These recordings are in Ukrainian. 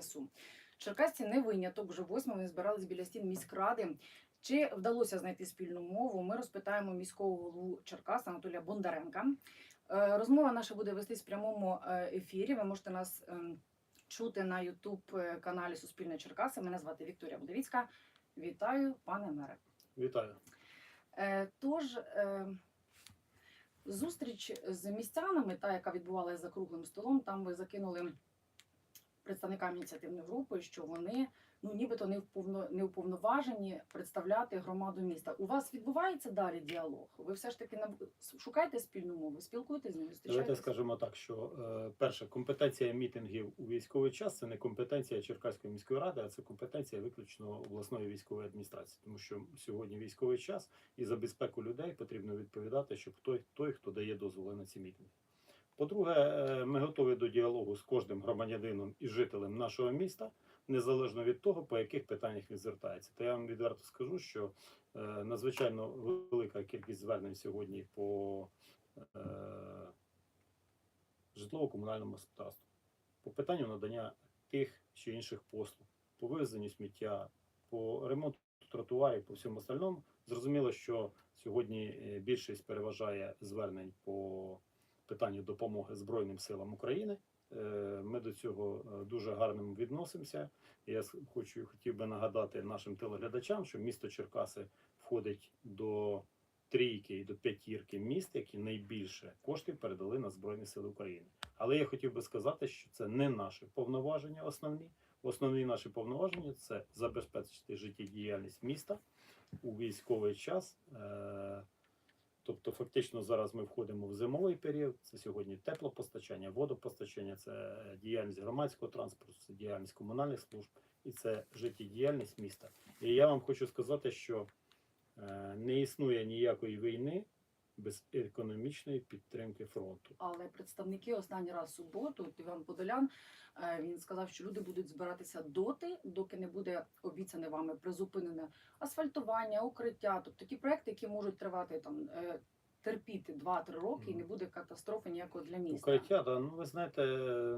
ЗСУ. Черкасці не виняток. Вже восьми вони збирались біля стін міськради. Чи вдалося знайти спільну мову? Ми розпитаємо міського голову Черкас Анатолія Бондаренка. Е, Розмова наша буде вестись в прямому е, ефірі. Ви можете нас ем, чути на Ютуб каналі Суспільне Черкаси. Мене звати Вікторія Будовіцька. Вітаю, пане мере. Вітаю. Е, Тож е, зустріч з містянами, та яка відбувалася за круглим столом, там ви закинули представникам ініціативної групи, що вони ну нібито не вповно не уповноважені представляти громаду міста. У вас відбувається далі діалог? Ви все ж таки наб- шукаєте спільну мову, спілкуєтесь з ними, Давайте скажемо так, що е, перше, компетенція мітингів у військовий час це не компетенція Черкаської міської ради, а це компетенція виключно обласної військової адміністрації. Тому що сьогодні військовий час і за безпеку людей потрібно відповідати, щоб той, той хто дає дозволи на ці мітинги. По-друге, е, ми готові до діалогу з кожним громадянином і жителем нашого міста, незалежно від того, по яких питаннях він звертається. Та я вам відверто скажу, що е, надзвичайно велика кількість звернень сьогодні по е, житлово-комунальному господарству, по питанню надання тих чи інших послуг, по вивезенню сміття, по ремонту тротуарів, по всьому остальному. Зрозуміло, що сьогодні більшість переважає звернень по питанню допомоги Збройним силам України. Е, Ми до цього е, дуже гарно відносимося. Я хочу хотів би нагадати нашим телеглядачам, що місто Черкаси входить до трійки і до п'ятірки міст, які найбільше коштів передали на Збройні Сили України. Але я хотів би сказати, що це не наші повноваження основні. Основні наші повноваження це забезпечити життєдіяльність міста у військовий час. Е, Тобто, фактично, зараз ми входимо в зимовий період. Це сьогодні теплопостачання, водопостачання, це діяльність громадського транспорту, це діяльність комунальних служб і це життєдіяльність міста. І я вам хочу сказати, що е, не існує ніякої війни без економічної підтримки фронту. Але представники останній раз суботу, от Іван Подолян, е, він сказав, що люди будуть збиратися доти, доки не буде обіцяне вами призупинене асфальтування, укриття, тобто ті проекти, які можуть тривати там. Терпіти 2-3 роки і не буде катастрофи ніякої для міста. Укриття, да, ну ви знаєте,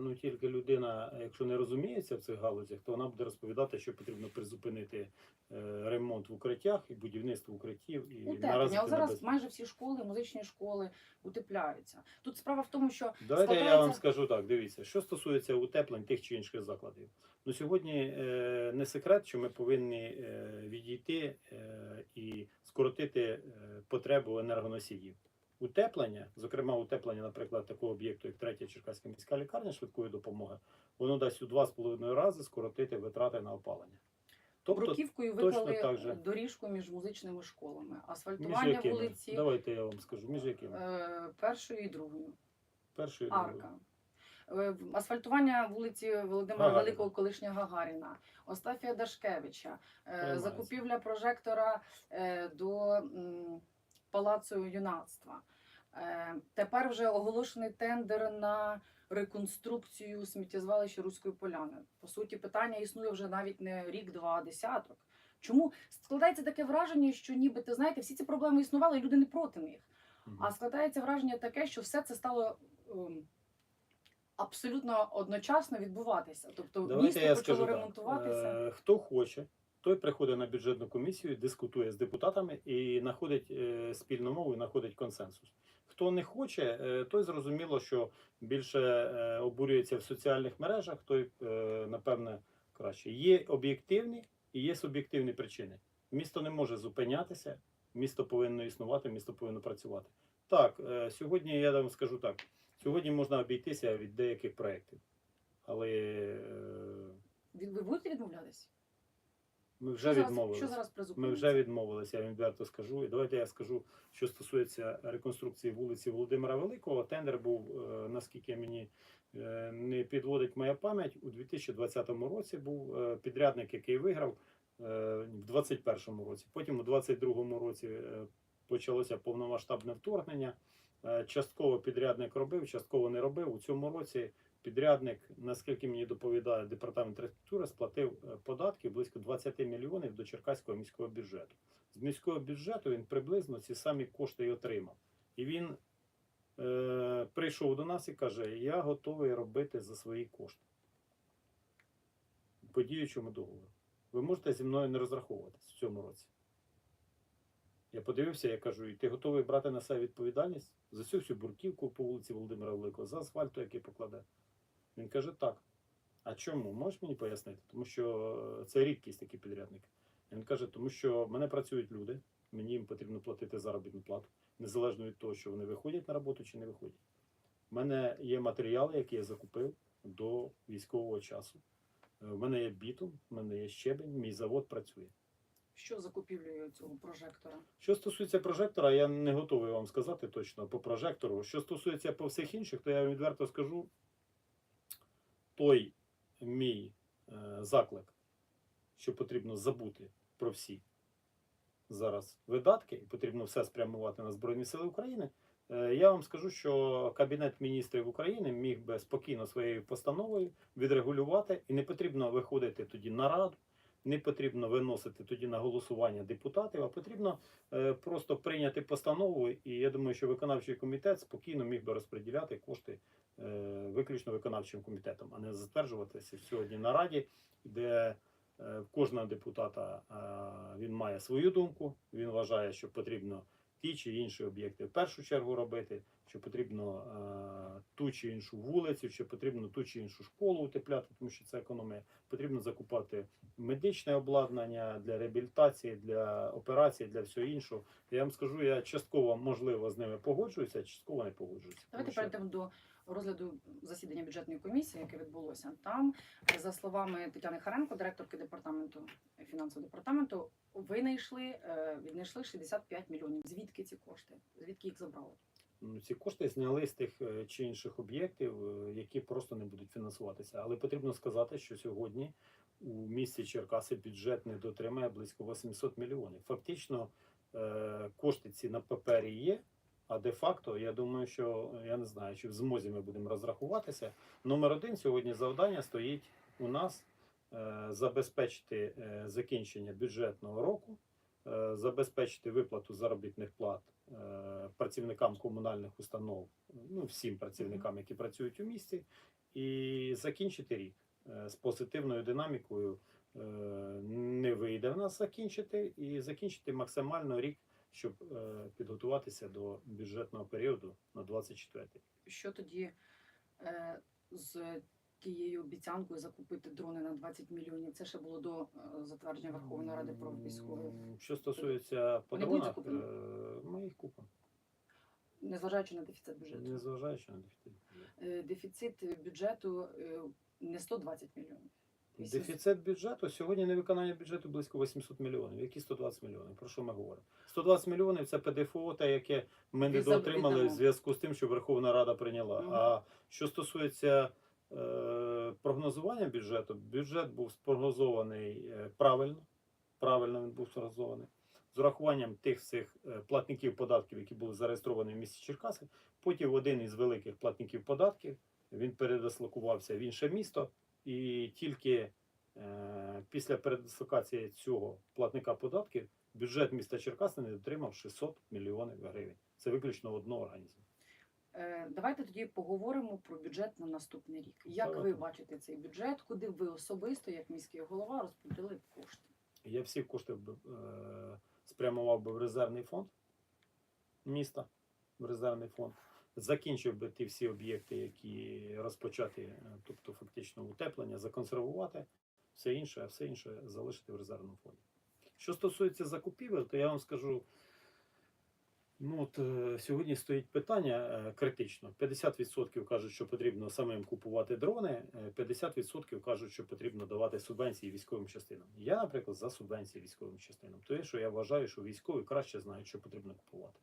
ну тільки людина, якщо не розуміється в цих галузях, то вона буде розповідати, що потрібно призупинити е, ремонт в укриттях і будівництво укриттів і Утеплення. наразити зараз небезпеку. майже всі школи, музичні школи утепляються. Тут справа в тому, що Давайте я вам скажу так. Дивіться, що стосується утеплень тих чи інших закладів. Ну сьогодні е, не секрет, що ми повинні е, відійти е, і скоротити потребу енергоносіїв. Утеплення, зокрема, утеплення, наприклад, такого об'єкту, як третя Черкаська міська лікарня швидкої допомоги, воно дасть у два з половиною рази скоротити витрати на опалення. Тобто, бруківкою виклали так же. доріжку між музичними школами, між асфальтування якими? вулиці Давайте я вам скажу, між якими? першою і другою. Першою і другою. Арка. Е, Асфальтування вулиці Володимира Гагаріна. Великого, колишнього Гагаріна, Остафія Дашкевича, е, Приймається. закупівля прожектора е, до Палацу юнацтва. Тепер вже оголошений тендер на реконструкцію сміттєзвалища Руської поляни. По суті, питання існує вже навіть не рік-два, а десяток. Чому складається таке враження, що ніби ти знаєте, всі ці проблеми існували, і люди не проти них. А складається враження таке, що все це стало ем, абсолютно одночасно відбуватися. Тобто Давайте місто я почало скажу так. ремонтуватися. Е, Хто хоче, той приходить на бюджетну комісію, дискутує з депутатами і знаходить е, спільну мову і знаходить консенсус. Хто не хоче, е, той зрозуміло, що більше е, обурюється в соціальних мережах, той, е, напевне, краще. Є об'єктивні і є суб'єктивні причини. Місто не може зупинятися, місто повинно існувати, місто повинно працювати. Так, е, сьогодні я вам скажу так: сьогодні можна обійтися від деяких проєктів, але. е, Від ви будете відмовлятися? ми вже що відмовилися. Ми вже відмовилися, я вам відверто скажу. І давайте я скажу, що стосується реконструкції вулиці Володимира Великого. Тендер був, е, наскільки мені е, не підводить моя пам'ять, у 2020 році був е, підрядник, який виграв е, в 2021 році. Потім у 2022 році е, почалося повномасштабне вторгнення. Е, Частково підрядник робив, частково не робив. У цьому році підрядник, наскільки мені доповідає департамент архітектури, сплатив е, податки близько 20 мільйонів до Черкаського міського бюджету. З міського бюджету він приблизно ці самі кошти і отримав. І він е, прийшов до нас і каже: Я готовий робити за свої кошти. по діючому договору. Ви можете зі мною не розраховуватись в цьому році. Я подивився, я кажу, і ти готовий брати на себе відповідальність за цю всю бурківку по вулиці Володимира Великого, за асфальту, який покладе. Він каже, так. А чому? Можеш мені пояснити? Тому що е, це рідкість такі підрядники. Він каже, тому що в мене працюють люди, мені їм потрібно платити заробітну плату, незалежно від того, що вони виходять на роботу чи не виходять. У мене є матеріали, які я закупив до військового часу. Е, У мене є бітум, у мене є щебень, мій завод працює. Що закупівлею цього прожектора? Що стосується прожектора, я не готовий вам сказати точно по прожектору. Що стосується по всіх інших, то я вам відверто скажу, той мій е, заклик, що потрібно забути про всі зараз видатки, і потрібно все спрямувати на Збройні Сили України. е, Я вам скажу, що Кабінет міністрів України міг би спокійно своєю постановою відрегулювати, і не потрібно виходити тоді на раду, не потрібно виносити тоді на голосування депутатів, а потрібно е, просто прийняти постанову. І я думаю, що виконавчий комітет спокійно міг би розподіляти кошти е, виключно виконавчим комітетом, а не затверджуватися сьогодні на раді, де е, кожного депутата він має свою думку. Він вважає, що потрібно ті чи інші об'єкти в першу чергу робити, що потрібно е, ту чи іншу вулицю, що потрібно ту чи іншу школу утепляти, тому що це економія. Потрібно закупати медичне обладнання для реабілітації, для операцій, для всього іншого. Я вам скажу, я частково можливо з ними погоджуюся, частково не погоджуюся. Давайте що- перейдемо до розгляду засідання бюджетної комісії, яке відбулося. Там, за словами Тетяни Харенко, директорки департаменту фінансового департаменту, винайшли, е, віднайшли 65 мільйонів. Звідки ці кошти? Звідки їх забрали? Ну, ці кошти зняли з тих е, чи інших об'єктів, е, які просто не будуть фінансуватися. Але потрібно сказати, що сьогодні у місті Черкаси бюджет не дотримає близько 800 мільйонів. Фактично е, кошти ці на папері є. А де-факто, я думаю, що я не знаю, чи в змозі ми будемо розрахуватися. Номер один сьогодні завдання стоїть у нас е, забезпечити е, закінчення бюджетного року, е, забезпечити виплату заробітних плат е, працівникам комунальних установ, ну всім працівникам, які працюють у місті, і закінчити рік е, з позитивною динамікою. е, Не вийде в нас закінчити і закінчити максимально рік, щоб е, підготуватися до бюджетного періоду на 24 Що тоді е, з тією обіцянкою закупити дрони на 20 мільйонів? Це ще було до е, затвердження Верховної Ради про військових. М, Що стосується по Вони будуть дронах, закуплені? е, ми їх купимо, Незважаючи на дефіцит бюджету. незважаючи на дефіцит. Дефіцит бюджету не 120 мільйонів. Дефіцит бюджету сьогодні невиконання бюджету близько 800 мільйонів. Які 120 мільйонів? Про що ми говоримо? 120 мільйонів це ПДФО, те, яке ми не Від доотримали в зв'язку з тим, що Верховна Рада прийняла. Мгм. А що стосується е, прогнозування бюджету, бюджет був спрогнозований е, правильно. Правильно він був спрогнозований. З урахуванням тих всіх е, платників податків, які були зареєстровані в місті Черкаси. Потім один із великих платників податків він передислокувався в інше місто, і тільки е, після передислокації цього платника податків бюджет міста Черкаси не дотримав 600 мільйонів гривень. Це виключно одного організму. Е, Давайте тоді поговоримо про бюджет на наступний рік. Як ви бачите цей бюджет? Куди ви особисто, як міський голова, розподілили кошти? Я всі кошти б, е, спрямував би в резервний фонд міста, в резервний фонд. Закінчив би ті всі об'єкти, які розпочаті, е, тобто фактично утеплення, законсервувати, все інше, а все інше залишити в резервному фонді. Що стосується закупівель, то я вам скажу. Ну от е, сьогодні стоїть питання е, критично. 50% кажуть, що потрібно самим купувати дрони, е, 50% кажуть, що потрібно давати субвенції військовим частинам. Я, наприклад, за субвенції військовим частинам. Тому що я вважаю, що військові краще знають, що потрібно купувати.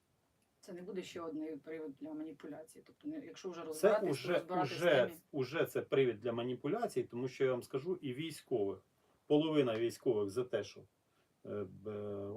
Це не буде ще один привід для маніпуляції. Тобто, якщо вже Це розбиратись, то уже, уже, уже це привід для маніпуляцій, тому що я вам скажу, і військових, половина військових за те, що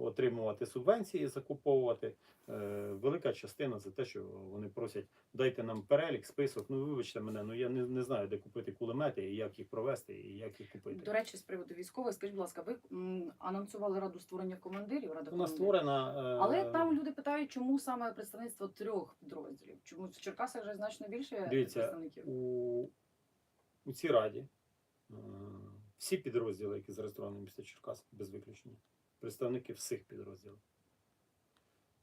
отримувати субвенції, закуповувати. Е, Велика частина за те, що вони просять, дайте нам перелік, список. Ну вибачте мене, ну я не, не знаю, де купити кулемети, і як їх провести, і як їх купити. До речі, з приводу військових, скажіть, будь ласка, ви м, анонсували раду створення командирів, рада Вона командирів. створена. е, Але там люди питають, чому саме представництво трьох підрозділів? Чому в Черкасах вже значно більше Дивіться, представників? у, у цій раді е, всі підрозділи, які зареєстровані в місті Черкас, без виключення. Представники всіх підрозділів.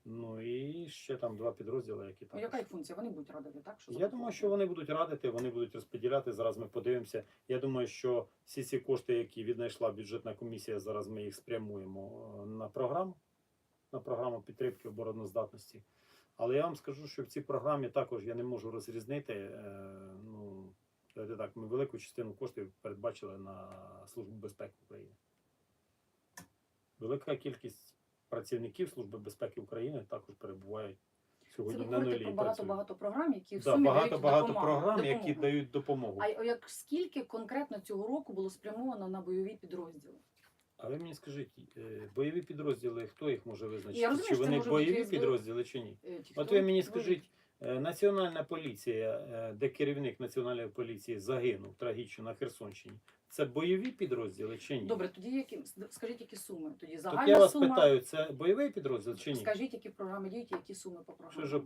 Ну і ще там два підрозділи, які Ну, також. яка їх функція? Вони будуть радити, так? Що Я думаю, що вони будуть радити, вони будуть розподіляти. Зараз ми подивимося. Я думаю, що всі ці кошти, які віднайшла бюджетна комісія, зараз ми їх спрямуємо е, на програму, на програму підтримки обороноздатності. Але я вам скажу, що в цій програмі також я не можу розрізнити. е, Ну, так, ми велику частину коштів передбачили на Службу безпеки України. Велика кількість працівників Служби безпеки України також перебувають Це сьогодні ви на нулі. про багато працюють. багато програм, які в Да, сумі багато дають багато допомогу. програм, які дають допомогу. А як скільки конкретно цього року було спрямовано на бойові підрозділи? А ви мені скажіть, е, бойові підрозділи, хто їх може визначити? Я розумію, чи вони бойові підрозділи чи ні? Е, ті, От ви мені скажіть, е, Національна поліція, де керівник Національної поліції загинув трагічно на Херсонщині, це бойові підрозділи чи ні? Добре, тоді які скажіть, які суми? Тоді Тут загальна я вас сума. питаю, це бойовий підрозділ чи ні? Скажіть, які програми діють, які суми по програмі? Що ж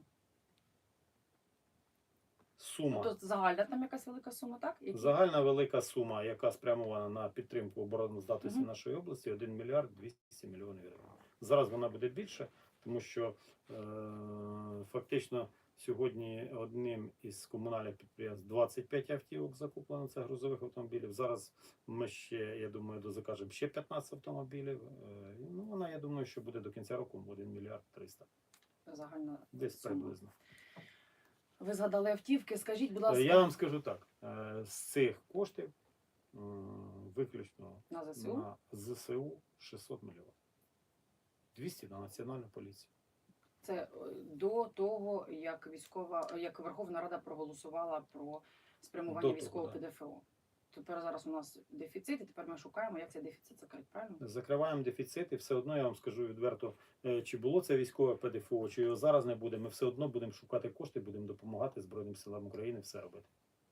сума? Тобто загальна там якась велика сума, так? Які? Загальна велика сума, яка спрямована на підтримку обороноздатності Мгм. нашої області, 1 мільярд 200 мільйонів гривень. Зараз вона буде більше, тому що е, фактично сьогодні одним із комунальних підприємств 25 автівок закуплено, це грузових автомобілів. Зараз ми ще, я думаю, дозакажемо ще 15 автомобілів. Е, ну, вона, я думаю, що буде до кінця року 1 мільярд 300. Загальна Десь сума. приблизно. Ви згадали автівки. Скажіть, будь ласка, Е, Я вам скажу так: е, з цих коштів виключно на ЗСУ. на ЗСУ 600 мільйонів. 200 на національну поліцію. Це е, до того, як військова, як Верховна Рада проголосувала про спрямування До того, військового да. ПДФО. Тепер зараз у нас дефіцит, і тепер ми шукаємо, як цей дефіцит закрити, правильно? Закриваємо дефіцит, і все одно я вам скажу відверто, е, чи було це військове ПДФО, чи його зараз не буде. Ми все одно будемо шукати кошти, будемо допомагати Збройним силам України все робити.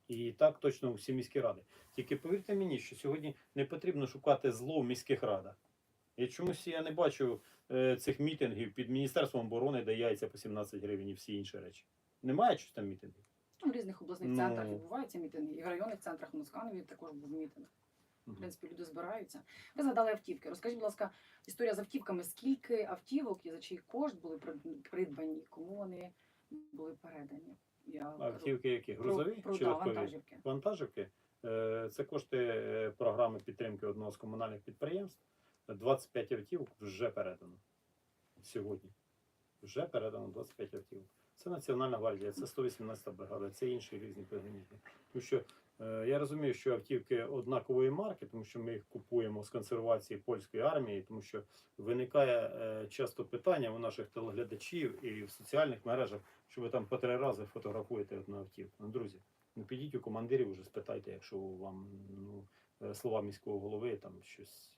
І так точно у всі міські ради. Тільки повірте мені, що сьогодні не потрібно шукати зло в міських радах. Я чомусь я не бачу е, цих мітингів під Міністерством оборони, де яйця по 17 гривень і всі інші речі. Немає щось там мітингів. Ну, в різних обласних Ну. центрах відбуваються мітинги, і в районних центрах Москанові також був мітинг. В принципі, люди збираються. Ви згадали автівки. Розкажіть, будь ласка, історія з автівками. Скільки автівок і за чий кошт були прид- придбані? Кому вони були передані? Я кажу Автівки які? про, Грузові про чи да, легкові? вантажівки. Вантажівки. Е, Це кошти е, програми підтримки одного з комунальних підприємств. 25 автівок вже передано сьогодні. Вже передано 25 автівок. Це Національна гвардія, це 118 бригада, це інші різні механізми. Тому що е, я розумію, що автівки однакової марки, тому що ми їх купуємо з консервації польської армії, тому що виникає е, часто питання у наших телеглядачів і в соціальних мережах, що ви там по три рази фотографуєте одну автівку. Ну, друзі, ну підіть у командирів уже спитайте, якщо вам ну, е, слова міського голови там щось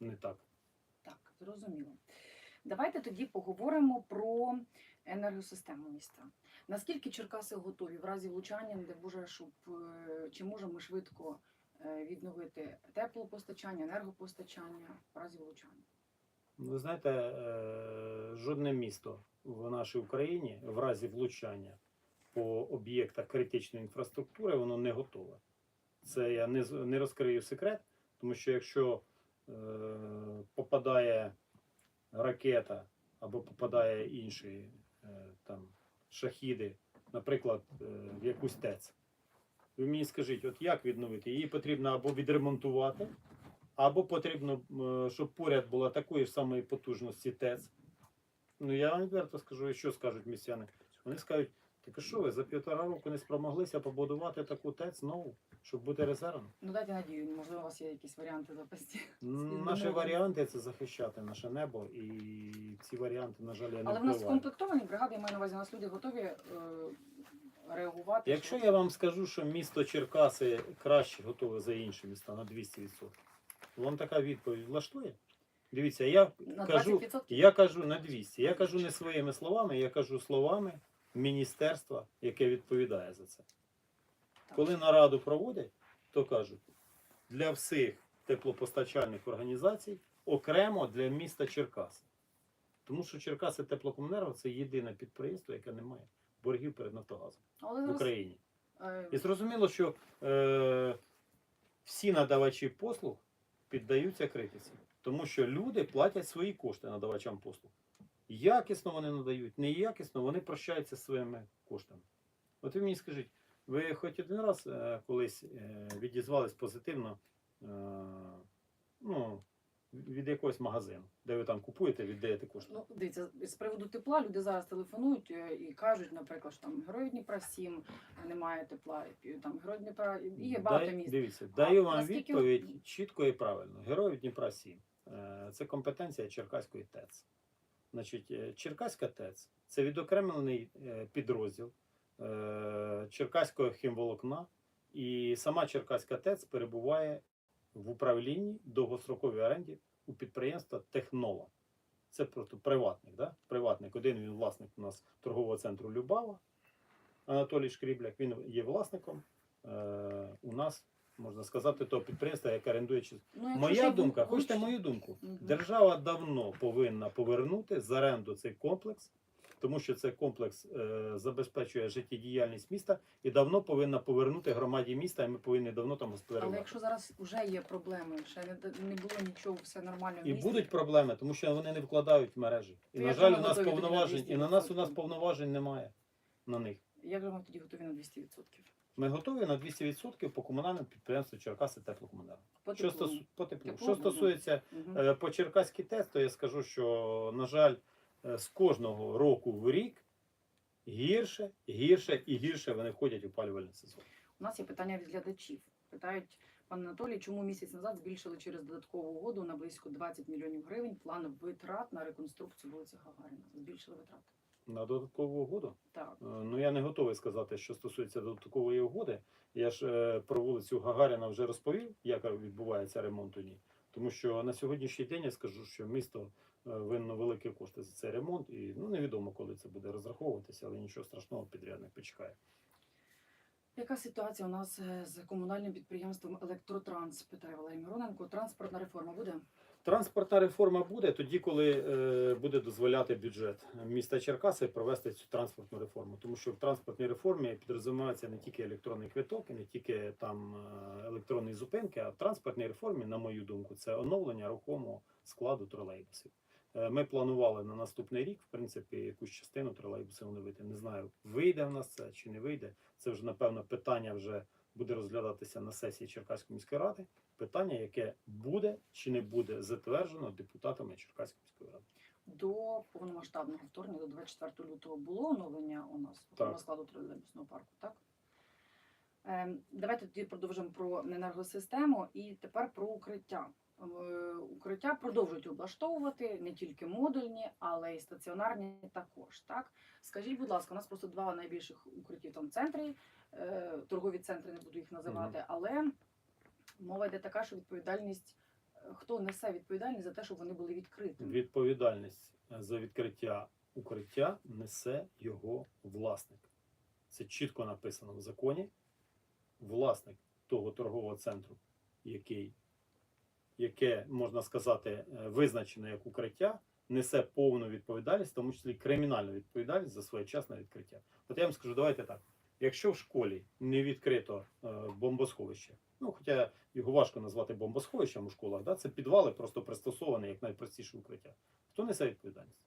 не так. Так, зрозуміло. Давайте тоді поговоримо про енергосистему міста. Наскільки Черкаси готові в разі влучання, не Боже, щоб е, чи можемо ми швидко е, відновити теплопостачання, енергопостачання в разі влучання? Ну, Ви знаєте, е, жодне місто в нашій Україні в разі влучання по об'єктах критичної інфраструктури воно не готове. Це я не, розкрию секрет, тому що якщо попадає ракета або попадає інші е, там шахіди, наприклад, е, в якусь ТЕЦ, ви мені скажіть, от як відновити? Її потрібно або відремонтувати, або потрібно, е, щоб поряд була такої ж самої потужності ТЕЦ. Ну я вам відверто скажу, що скажуть містяни. Вони скажуть, так що ви за півтора року не спромоглися побудувати таку ТЕЦ нову, щоб бути резервом? Ну дайте надію, можливо, у вас є якісь варіанти запасті. Наші варіанти це захищати наше небо, і ці варіанти, на жаль, я не Але в нас впливаю. скомплектовані бригади, я маю на увазі, у нас люди готові е, реагувати. Якщо що- я вам скажу, що місто Черкаси краще готове за інші міста на 200%, вам така відповідь влаштує? Дивіться, я на кажу, 20%? Я кажу на 200. Я кажу не своїми словами, я кажу словами міністерства, яке відповідає за це. Коли нараду проводять, то кажуть, для всіх теплопостачальних організацій окремо для міста Черкас. Тому що Черкаси теплокомунерго це єдине підприємство, яке не має боргів перед Нафтогазом Але в Україні. е, І зрозуміло, що е, всі надавачі послуг піддаються критиці, тому що люди платять свої кошти надавачам послуг. Якісно вони надають, неякісно вони прощаються своїми коштами. От ви мені скажіть, ви хоч один раз е, колись е, відізвались позитивно е, ну, від якогось магазину, де ви там купуєте, віддаєте кошти? Ну, дивіться, з приводу тепла люди зараз телефонують е, і кажуть, наприклад, що там герої Дніпра 7 немає тепла, і там герої Дніпра і є багато Дай- міст. Дивіться, даю вам наскільки- відповідь чітко і правильно. Героїв Дніпра 7. Е, Це компетенція Черкаської ТЕЦ. Значить, е, Черкаська ТЕЦ це відокремлений е, підрозділ Черкаського хімволокна, і сама Черкаська ТЕЦ перебуває в управлінні довгостроковій оренді у підприємства Технова. Це просто приватник, да? приватник. Один він власник у нас торгового центру Любава, Анатолій Шкрібляк. Він є власником е, у нас, можна сказати, того підприємства, яке орендує чи- Ну, якщо Моя ще думка, хочете мою думку? Мгм. Держава давно повинна повернути з оренду цей комплекс, тому що цей комплекс е, забезпечує життєдіяльність міста і давно повинна повернути громаді міста, і ми повинні давно там Але господарювати. якщо зараз вже є проблеми, ще не, д- не було нічого, все нормально. в І місті, будуть проблеми, тому що вони не вкладають в мережі. І То на як жаль, же у ми нас готові тоді на повноважень, і на нас у нас 200%? повноважень немає на них. Як же ми тоді готові на 200%? Ми готові на 200% по комунальному підприємству Черкаси теплокомунерго. По Що, теплу. стосу... по теплу. Теплу, що стосується Мгм. Е, По Черкаській ТЕС, то я скажу, що, на жаль, з кожного року в рік гірше, гірше і гірше вони входять у опалювальний сезон. У нас є питання від глядачів. Питають, пан Анатолій, чому місяць назад збільшили через додаткову угоду на близько 20 мільйонів гривень план витрат на реконструкцію вулиці Гагаріна? Збільшили витрати. На додаткову угоду. Так. Е, Ну я не готовий сказати, що стосується додаткової угоди. Я ж е, про вулицю Гагаріна вже розповів, як відбувається ремонт у ній. Тому що на сьогоднішній день я скажу, що місто е, винно великі кошти за цей ремонт, і ну невідомо, коли це буде розраховуватися, але нічого страшного підрядник почекає. Яка ситуація у нас е, з комунальним підприємством Електротранс? Питає Валерій Мироненко. Транспортна реформа буде? Транспортна реформа буде тоді, коли е, буде дозволяти бюджет міста Черкаси провести цю транспортну реформу. Тому що в транспортній реформі підрозуміється не тільки електронний квиток, і не тільки там е, електронні зупинки, а в транспортній реформі, на мою думку, це оновлення рухомого складу тролейбусів. Е, Ми планували на наступний рік, в принципі, якусь частину тролейбусів оновити. Не знаю, вийде в нас це чи не вийде. Це вже напевно питання вже буде розглядатися на сесії Черкаської міської ради. Питання, яке буде чи не буде затверджено депутатами Черкаської міської ради. До повномасштабного вторгнення, до 24 лютого, було оновлення у нас по складу тролейбусного парку, так? Ем, давайте тоді продовжимо про енергосистему і тепер про укриття. Укриття продовжують облаштовувати не тільки модульні, але й стаціонарні також. Так? Скажіть, будь ласка, у нас просто два найбільших укриттів там центрі, е, торгові центри, не буду їх називати, але мова йде така, що відповідальність, е, хто несе відповідальність за те, щоб вони були відкритими. Відповідальність за відкриття укриття несе його власник. Це чітко написано в законі. Власник того торгового центру, який, яке, можна сказати, е, визначено як укриття, несе повну відповідальність, в тому числі кримінальну відповідальність за своєчасне відкриття. От я вам скажу, давайте так. Якщо в школі не відкрито е, бомбосховище, ну хоча його важко назвати бомбосховищем у школах, да? це підвали просто пристосовані як найпростіше укриття. Хто несе відповідальність?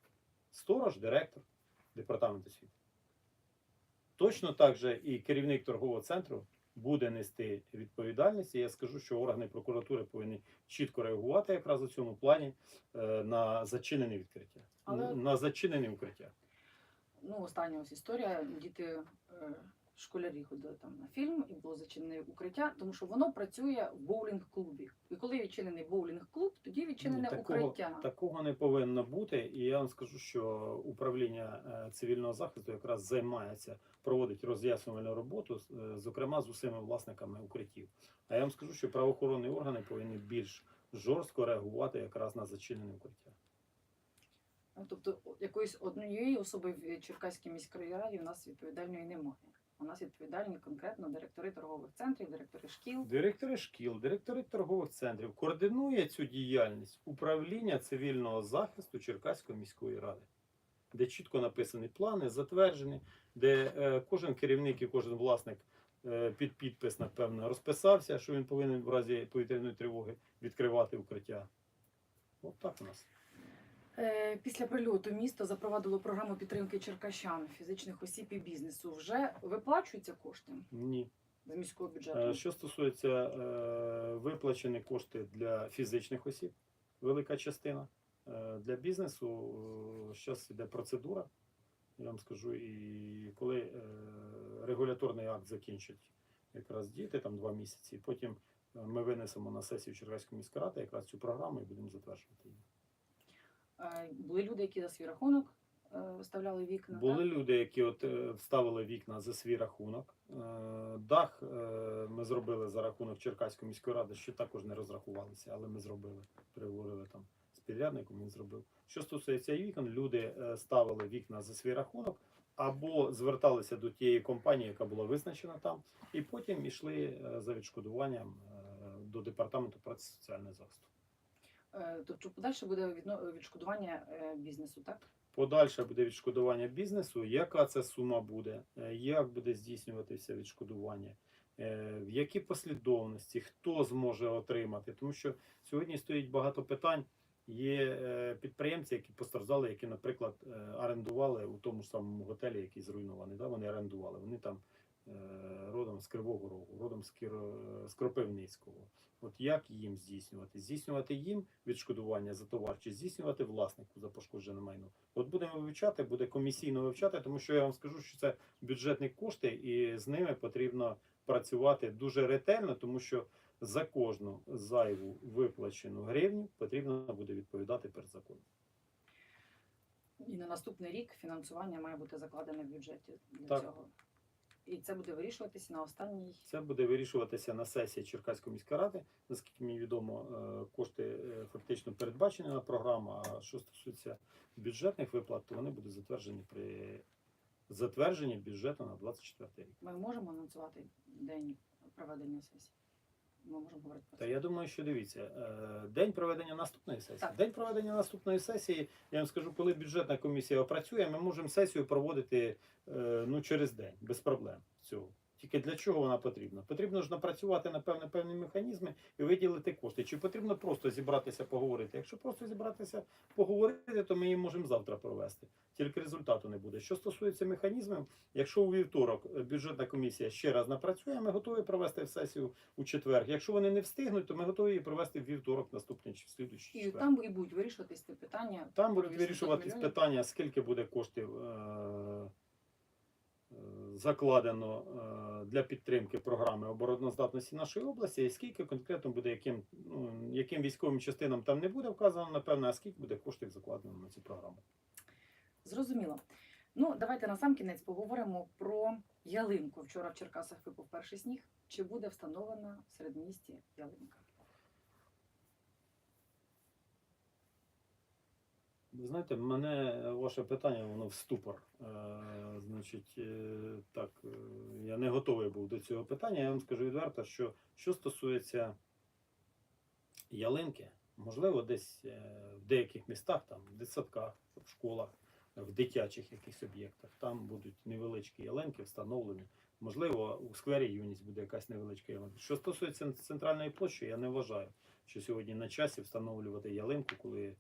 Сторож, директор департаменту освіти. Точно так же і керівник торгового центру буде нести відповідальність. І я скажу, що органи прокуратури повинні чітко реагувати якраз у цьому плані е, на зачинене відкриття, Але- на зачинене укриття. Ну, остання ось історія. Діти е, школярі ходили там на фільм і було зачинене укриття, тому що воно працює в боулінг-клубі. І коли відчинений боулінг-клуб, тоді відчинене такого, укриття. такого не повинно бути. І я вам скажу, що управління е, цивільного захисту якраз займається, проводить роз'яснювальну роботу, е, зокрема з усіма власниками укриттів. А я вам скажу, що правоохоронні органи повинні більш жорстко реагувати якраз на зачинене укриття. Ну, Тобто якоїсь однієї особи в Черкаській міській раді у нас відповідальної немає. У нас відповідальні конкретно директори торгових центрів, директори шкіл. Директори шкіл, директори торгових центрів координує цю діяльність управління цивільного захисту Черкаської міської ради, де чітко написані плани, затверджені, де е, кожен керівник і кожен власник е, під підпис, напевно, розписався, що він повинен в разі повітряної тривоги відкривати укриття. От так у нас. Е, Після прильоту місто запровадило програму підтримки черкащан, фізичних осіб і бізнесу. Вже виплачуються кошти Ні. з міського бюджету. Е, Що стосується е, виплачені кошти для фізичних осіб, велика частина. Для бізнесу зараз йде процедура, я вам скажу, і коли регуляторний акт закінчить якраз діти, там два місяці, потім ми винесемо на сесію Черкаської міської ради якраз цю програму і будемо затверджувати її. Були люди, які за свій рахунок е, вставляли вікна. Були так? люди, які от е, вставили вікна за свій рахунок. Е, Дах ми зробили за рахунок Черкаської міської ради, що також не розрахувалися, але ми зробили, переговорили там з підрядником, він зробив. Що стосується вікон, люди ставили вікна за свій рахунок або зверталися до тієї компанії, яка була визначена там, і потім йшли за відшкодуванням до департаменту праці соціального захисту. Е, Тобто подальше буде відшкодування е, бізнесу, так? Подальше буде відшкодування бізнесу. Яка це сума буде? е, Як буде здійснюватися відшкодування? В якій послідовності, хто зможе отримати? Тому що сьогодні стоїть багато питань. Є підприємці, які постраждали, які, наприклад, орендували у тому ж самому готелі, який зруйнований. Вони орендували. Вони там родом з Кривого Рогу, родом з, Кіро- з Кропивницького. От як їм здійснювати? Здійснювати їм відшкодування за товар чи здійснювати власнику за пошкоджене майно? От будемо вивчати, буде комісійно вивчати, тому що я вам скажу, що це бюджетні кошти, і з ними потрібно працювати дуже ретельно, тому що за кожну зайву виплачену гривню потрібно буде відповідати перед законом. І на наступний рік фінансування має бути закладене в бюджеті для Так. цього. І це буде вирішуватися на останній. Це буде вирішуватися на сесії Черкаської міської ради. Наскільки мені відомо, е, кошти е, фактично передбачені на програму. А що стосується бюджетних виплат, то вони будуть затверджені при затвердженні бюджету на 24 рік. Ми можемо анонсувати день проведення сесії. Ми можемо говорити про Та я думаю, що дивіться, е, день проведення наступної сесії. Так. День проведення наступної сесії, я вам скажу, коли бюджетна комісія опрацює, ми можемо сесію проводити е, ну, через день, без проблем цього. Тільки для чого вона потрібна? Потрібно ж напрацювати на певні, певні механізми і виділити кошти. Чи потрібно просто зібратися поговорити? Якщо просто зібратися поговорити, то ми її можемо завтра провести. Тільки результату не буде. Що стосується механізмів, якщо у вівторок е, бюджетна комісія ще раз напрацює, ми готові провести сесію у четвер. Якщо вони не встигнуть, то ми готові її провести в вівторок, наступний чи в слідуючий І четвер. там і будуть вирішуватись питання. Там будуть вирішуватись питання, скільки буде коштів е- закладено е- для підтримки програми обороноздатності нашої області, і скільки конкретно буде, яким, ну, яким військовим частинам там не буде вказано, напевно, а скільки буде коштів закладено на цю програму. Зрозуміло. Ну, давайте на сам кінець поговоримо про ялинку. Вчора в Черкасах випав перший сніг. Чи буде встановлена в середмісті ялинка? Ви знаєте, мене ваше питання воно в ступор. Е, значить, е, так, е, я не готовий був до цього питання. Я вам скажу відверто, що що стосується ялинки, можливо, десь е, в деяких містах, там, в дитсадках, в школах, в дитячих якихось об'єктах, там будуть невеличкі ялинки встановлені. Можливо, у сквері юність буде якась невеличка ялинка. Що стосується центральної площі, я не вважаю, що сьогодні на часі встановлювати ялинку, коли е,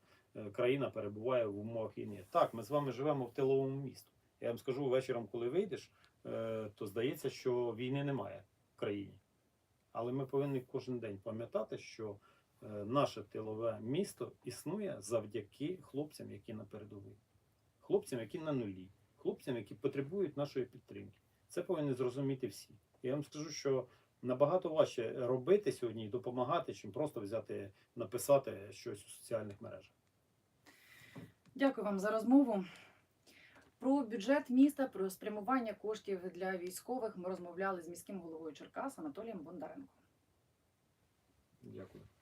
країна перебуває в умовах війни. Так, ми з вами живемо в тиловому місту. Я вам скажу вечором, коли вийдеш, е, то здається, що війни немає в країні. Але ми повинні кожен день пам'ятати, що е, наше тилове місто існує завдяки хлопцям, які на передовій, хлопцям, які на нулі, хлопцям, які потребують нашої підтримки. Це повинні зрозуміти всі. Я вам скажу, що набагато важче робити сьогодні і допомагати, чим просто взяти, написати щось у соціальних мережах. Дякую вам за розмову. Про бюджет міста, про спрямування коштів для військових ми розмовляли з міським головою Черкас Анатолієм Бондаренко. Дякую.